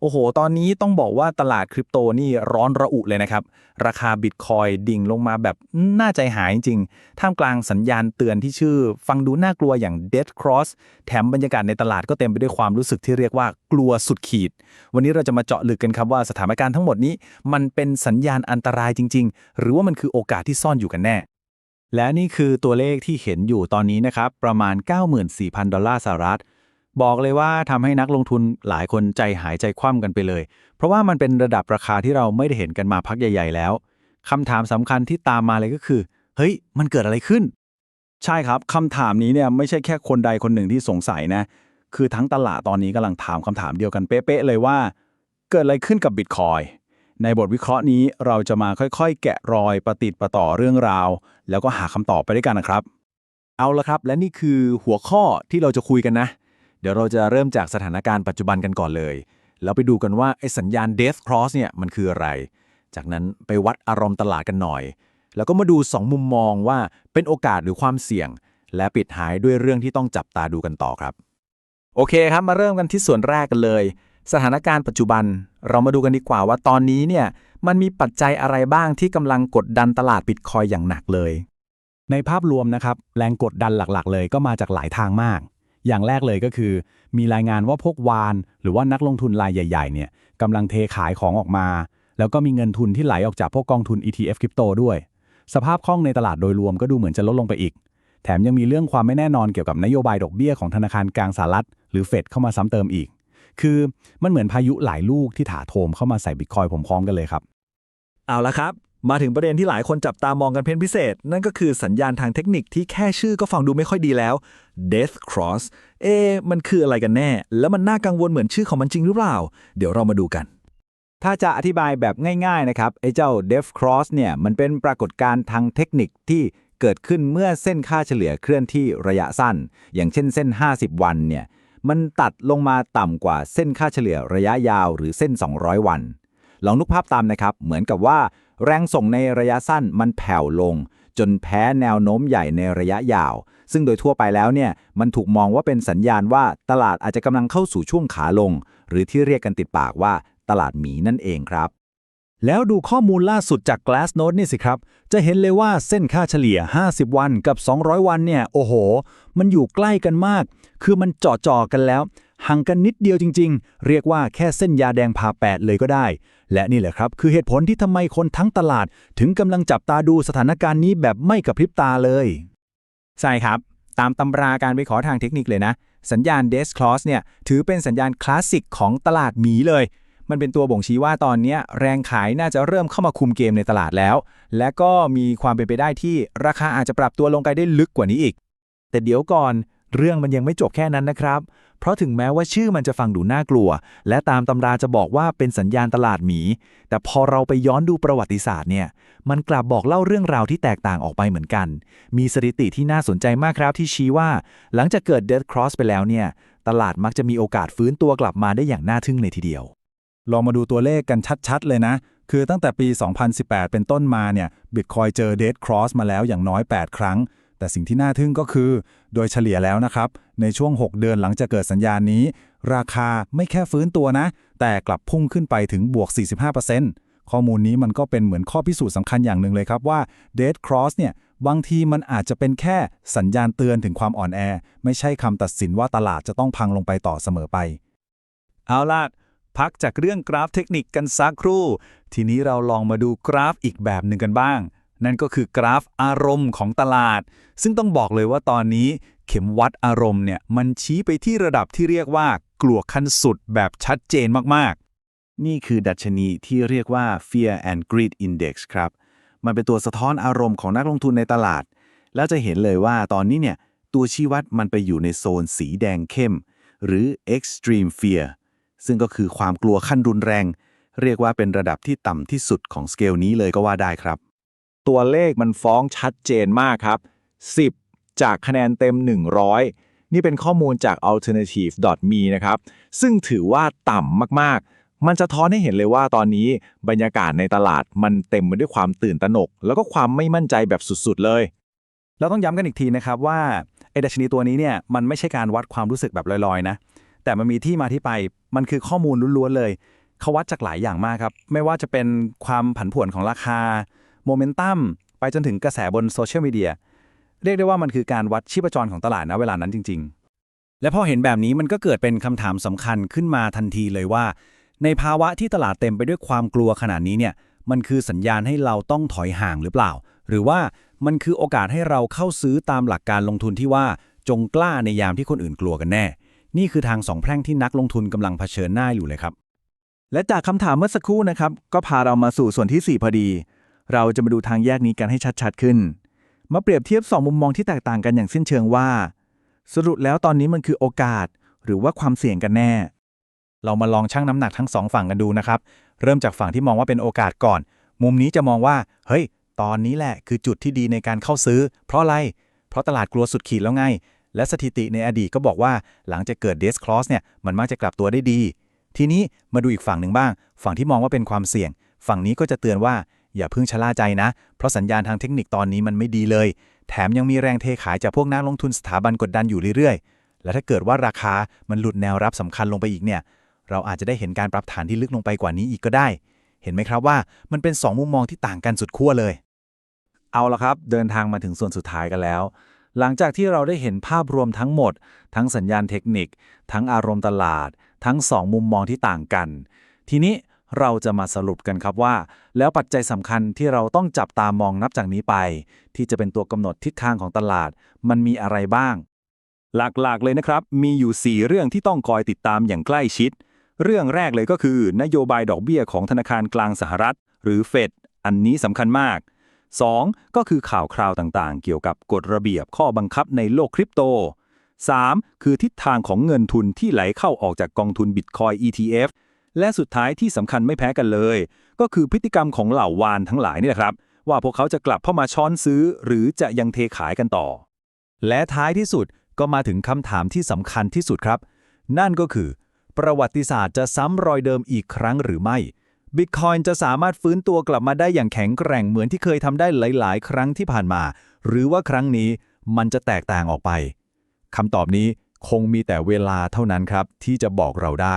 โอ้โห ตอนนี้ต้องบอกว่าตลาดคริปโตนี่ร้อนระอุเลยนะครับ ราคาบิตคอยดิ่งลงมาแบบน่าใจหายจริงๆท่ามกลางสัญญาณเตือนที่ชื่อ ฟังดูน่ากลัวอย่าง Dead Cross แถมบรรยากาศในตลาดก็เต็มไปด้วยความรู้สึกที่เรียกว่ากลัวสุดขีด วันนี้เราจะมาเจาะลึกกันครับว่าสถานการณ์ทั้งหมดนี้ มันเป็นสัญญาณอันตรายจริง ๆ หรือว่ามันคือโอกาสที่ซ่อนอยู่กันแน่และนี่คือตัวเลขที่เห็นอยู่ตอนนี้นะครับประมาณ 94,000 ดอลลาร์สหรัฐ บอกเลยว่าทำให้นักลงทุนหลายคนใจหายใจคว่ำกันไปเลย เพราะว่ามันเป็นระดับราคาที่เราไม่ได้เห็นกันมาพักใหญ่ ๆ แล้วคำถามสำคัญที่ตามมาเลยก็คือ เฮ้ย มันเกิดอะไรขึ้น ใช่ครับคำถามนี้เนี่ยไม่ใช่แค่คนใดคนหนึ่งที่สงสัยนะ คือทั้งตลาดตอนนี้กำลังถามคำถามเดียวกันเป๊ะๆเลยว่า เกิดอะไรขึ้นกับบิตคอยในบทวิเคราะห์นี้เราจะมาค่อยๆ แกะรอยประติดประต่อเรื่องราว แล้วก็หาคำตอบไปด้วยกันนะครับ เอาละครับ และนี่คือหัวข้อที่เราจะคุยกันนะ เดี๋ยวเราจะเริ่มจากสถานการณ์ปัจจุบันกันก่อนเลย แล้วไปดูกันว่าไอ้สัญญาณ Death Cross เนี่ยมันคืออะไร จากนั้นไปวัดอารมณ์ตลาดกันหน่อย แล้วก็มาดู 2 มุมมองว่าเป็นโอกาสหรือความเสี่ยง และปิดท้ายด้วยเรื่องที่ต้องจับตาดูกันต่อครับ โอเคครับมาเริ่มกันที่ส่วนแรกกันเลย สถานการณ์ปัจจุบัน เรามาดูกันดีกว่าว่าตอนนี้เนี่ยมันมีปัจจัยอะไรบ้างที่กำลังกดดันตลาดบิตคอยอย่างหนักเลยในภาพรวมนะครับ แรงกดดันหลักๆ เลยก็มาจากหลายทางมาก อย่างแรกเลยก็คือ มีรายงานว่าพวกวาน หรือว่านักลงทุนรายใหญ่ๆเนี่ยกำลังเทขายของออกมา แล้วก็มีเงินทุนที่ไหลออกจากพวกกองทุน ETF คริปโตด้วย สภาพคล่องในตลาดโดยรวมก็ดูเหมือนจะลดลงไปอีก แถมยังมีเรื่องความไม่แน่นอนเกี่ยวกับนโยบายดอกเบี้ยของธนาคารกลางสหรัฐหรือเฟดเข้ามาซ้ำเติมอีก คือมันเหมือนพายุหลายลูกที่ถาโถมเข้ามาใส่บิตคอยผมพร้อมกันเลยครับ เอาละครับ มาถึงประเด็นที่หลายคนจับตามองกันเป็นพิเศษ นั่นก็คือสัญญาณทางเทคนิคที่แค่ชื่อก็ฟังดูไม่ค่อยดีแล้ว Death Cross เอ๊มันคืออะไรกันแน่ แล้วมันน่ากังวลเหมือนชื่อของมันจริงหรือเปล่า เดี๋ยวเรามาดูกัน ถ้าจะอธิบายแบบง่ายๆนะครับไอ้เจ้า Death Cross เนี่ยมันเป็นปรากฏการณ์ทางเทคนิคที่เกิดขึ้นเมื่อเส้นค่าเฉลี่ยเคลื่อนที่ระยะสั้น อย่างเช่นเส้น 50 วันเนี่ยมันตัดลงมาต่ำกว่าเส้นค่าเฉลี่ยระยะยาวหรือเส้น 200 วัน ลองนึกภาพตามนะครับ เหมือนกับว่า แรงส่งในระยะสั้นมันแผ่วลง จนแพ้แนวโน้มใหญ่ในระยะยาว ซึ่งโดยทั่วไปแล้วเนี่ยมันถูกมองว่าเป็นสัญญาณว่าตลาดอาจจะกำลังเข้าสู่ช่วงขาลง หรือที่เรียกกันติดปากว่าตลาดหมีนั่นเองครับ แล้วดูข้อมูลล่าสุดจาก Glassnode นี่สิครับ จะเห็นเลยว่าเส้นค่าเฉลี่ย 50 วันกับ 200 วันเนี่ย โอ้โห มันอยู่ใกล้กันมาก คือมันจ่อจอๆกันแล้วห่างกันนิดเดียวจริง ๆ เรียกว่าแค่เส้นยาแดงผ่าแปดเลยก็ได้ และนี่แหละครับ คือเหตุผลที่ทำไมคนทั้งตลาด ถึงกำลังจับตาดูสถานการณ์นี้แบบไม่กระพริบตาเลย ใช่ครับ ตามตำราการวิเคราะห์ทางเทคนิคเลยนะ สัญญาณ Death Cross เนี่ย ถือเป็นสัญญาณคลาสสิกของตลาดหมีเลย มันเป็นตัวบ่งชี้ว่าตอนนี้แรงขายน่าจะเริ่มเข้ามาคุมเกมในตลาดแล้ว และก็มีความเป็นไปได้ที่ราคาอาจจะปรับตัวลงไปได้ลึกกว่านี้อีก แต่เดี๋ยวก่อนเรื่องมันยังไม่จบแค่นั้นนะครับ เพราะถึงแม้ว่าชื่อมันจะฟังดูน่ากลัว และตามตำราจะบอกว่าเป็นสัญญาณตลาดหมี แต่พอเราไปย้อนดูประวัติศาสตร์เนี่ย มันกลับบอกเล่าเรื่องราวที่แตกต่างออกไปเหมือนกัน มีสถิติที่น่าสนใจมากครับที่ชี้ว่า หลังจากเกิด Dead Cross ไปแล้วเนี่ย ตลาดมักจะมีโอกาสฟื้นตัวกลับมาได้อย่างน่าทึ่งเลยทีเดียว ลองมาดูตัวเลขกันชัดๆ เลยนะ คือตั้งแต่ปี 2018 เป็นต้นมาเนี่ยบิตคอยเจอเด d ครอสมาแล้วอย่างน้อย 8 ครั้ง แต่สิ่งที่น่าทึ่งก็คือ โดยเฉลี่ยแล้วนะครับ ในช่วง 6 เดือนหลังจากเกิดสัญญาณนี้ ราคาไม่แค่ฟื้นตัวนะ แต่กลับพุ่งขึ้นไปถึงบวก 45%ข้อมูลนี้มันก็เป็นเหมือนข้อพิสูจน์สำคัญอย่างหนึ่งเลยครับว่าเด d ครอสเนี่ยบางทีมันอาจจะเป็นแค่สัญญาณเตือนถึงความอ่อนแอ ไม่ใช่คำตัดสินว่าตลาดจะต้องพังลงไปต่อเสมอไป เอาล่ะพักจากเรื่องกราฟเทคนิคกันสักครู่ ทีนี้เราลองมาดูกราฟอีกแบบหนึ่งกันบ้าง นั่นก็คือกราฟอารมณ์ของตลาด ซึ่งต้องบอกเลยว่าตอนนี้เข็มวัดอารมณ์เนี่ยมันชี้ไปที่ระดับที่เรียกว่ากลัวขั้นสุดแบบชัดเจนมากๆ นี่คือดัชนีที่เรียกว่า Fear and Greed Index ครับ มันเป็นตัวสะท้อนอารมณ์ของนักลงทุนในตลาด แล้วจะเห็นเลยว่าตอนนี้เนี่ยตัวชี้วัดมันไปอยู่ในโซนสีแดงเข้ม หรือ Extreme Fear ซึ่งก็คือความกลัวขั้นรุนแรง เรียกว่าเป็นระดับที่ต่ำที่สุดของสเกลนี้เลยก็ว่าได้ครับ ตัวเลขมันฟ้องชัดเจนมากครับ 10 จากคะแนนเต็ม 100 นี่เป็นข้อมูลจาก alternative.me นะครับ ซึ่งถือว่าต่ำมากๆ มันจะท้อนให้เห็นเลยว่าตอนนี้บรรยากาศในตลาดมันเต็มไปด้วยความตื่นตระหนก แล้วก็ความไม่มั่นใจแบบสุดๆ เลย เราต้องย้ำกันอีกทีนะครับว่าไอ้ดัชนีตัวนี้เนี่ยมันไม่ใช่การวัดความรู้สึกแบบลอยๆ นะ แต่มันมีที่มาที่ไป มันคือข้อมูลล้วนๆ เลยเขาวัดจากหลายอย่างมากครับ ไม่ว่าจะเป็นความผันผวนของราคา โมเมนตัมไปจนถึงกระแสบนโซเชียลมีเดียเรียกได้ว่ามันคือการวัดชีพจรของตลาดนะเวลานั้นจริง ๆ และพอเห็นแบบนี้มันก็เกิดเป็นคำถามสำคัญขึ้นมาทันทีเลยว่า ในภาวะที่ตลาดเต็มไปด้วยความกลัวขนาดนี้เนี่ยมันคือสัญญาณให้เราต้องถอยห่างหรือเปล่า หรือว่ามันคือโอกาสให้เราเข้าซื้อตามหลักการลงทุนที่ว่าจงกล้าในยามที่คนอื่นกลัวกันแน่ นี่คือทางสองแพร่งที่นักลงทุนกำลังเผชิญหน้าอยู่เลยครับ และจากคำถามเมื่อสักครู่นะครับ ก็พาเรามาสู่ส่วนที่ 4 พอดี เราจะมาดูทางแยกนี้กันให้ชัดๆขึ้น มาเปรียบเทียบ 2 มุมมองที่แตกต่างกันอย่างสิ้นเชิงว่า สรุปแล้วตอนนี้มันคือโอกาส หรือว่าความเสี่ยงกันแน่ เรามาลองชั่งน้ำหนักทั้งสองฝั่งกันดูนะครับ เริ่มจากฝั่งที่มองว่าเป็นโอกาสก่อน มุมนี้จะมองว่า เฮ้ย ตอนนี้แหละคือจุดที่ดีในการเข้าซื้อ เพราะอะไร เพราะตลาดกลัวสุดขีดแล้วไง และสถิติในอดีตก็บอกว่า หลังจากเกิดเดสคลอสเนี่ย มันมักจะกลับตัวได้ดี ทีนี้มาดูอีกฝั่งหนึ่งบ้าง ฝั่งที่มองว่าเป็นความเสี่ยง ฝั่งนี้ก็จะเตือนว่า อย่าเพิ่งชะล่าใจนะ เพราะสัญญาณทางเทคนิคตอนนี้มันไม่ดีเลย แถมยังมีแรงเทขายจากพวกนักลงทุนสถาบันกดดันอยู่เรื่อยๆ และถ้าเกิดว่าราคามันหลุดแนวรับสำคัญลงไปอีกเนี่ย เราอาจจะได้เห็นการปรับฐานที่ลึกลงไปกว่านี้อีกก็ได้ เห็นไหมครับว่ามันเป็น 2 มุมมองที่ต่างกันสุดขั้วเลย เอาละครับ เดินทางมาถึงส่วนสุดท้ายกันแล้ว หลังจากที่เราได้เห็นภาพรวมทั้งหมด ทั้งสัญญาณเทคนิค ทั้งอารมณ์ตลาด ทั้ง 2 มุมมองที่ต่างกัน ทีนี้ เราจะมาสรุปกันครับว่า แล้วปัจจัยสำคัญที่เราต้องจับตามองนับจากนี้ไป ที่จะเป็นตัวกำหนดทิศทางของตลาด มันมีอะไรบ้าง หลักๆเลยนะครับ มีอยู่ 4 เรื่องที่ต้องคอยติดตามอย่างใกล้ชิด เรื่องแรกเลยก็คือ นโยบายดอกเบี้ยของธนาคารกลางสหรัฐ หรือเฟดอันนี้สำคัญมาก 2. ก็คือข่าวคราวต่างๆ เกี่ยวกับกฎระเบียบข้อบังคับในโลกคริปโต 3. คือทิศทางของเงินทุนที่ไหลเข้าออกจากกองทุนบิตคอย ETF และสุดท้ายที่สำคัญไม่แพ้กันเลย ก็คือพฤติกรรมของเหล่าวานทั้งหลายนี่แหละครับ ว่าพวกเขาจะกลับเข้ามาช้อนซื้อ หรือจะยังเทขายกันต่อ และท้ายที่สุดก็มาถึงคำถามที่สำคัญที่สุดครับ นั่นก็คือ ประวัติศาสตร์จะซ้ำรอยเดิมอีกครั้งหรือไม่บิตคอยจะสามารถฟื้นตัวกลับมาได้อย่างแข็งแกร่งเหมือนที่เคยทำได้หลาย ๆ ครั้งที่ผ่านมา หรือว่าครั้งนี้มันจะแตกต่างออกไปคำตอบนี้คงมีแต่เวลาเท่านั้นครับที่จะบอกเราได้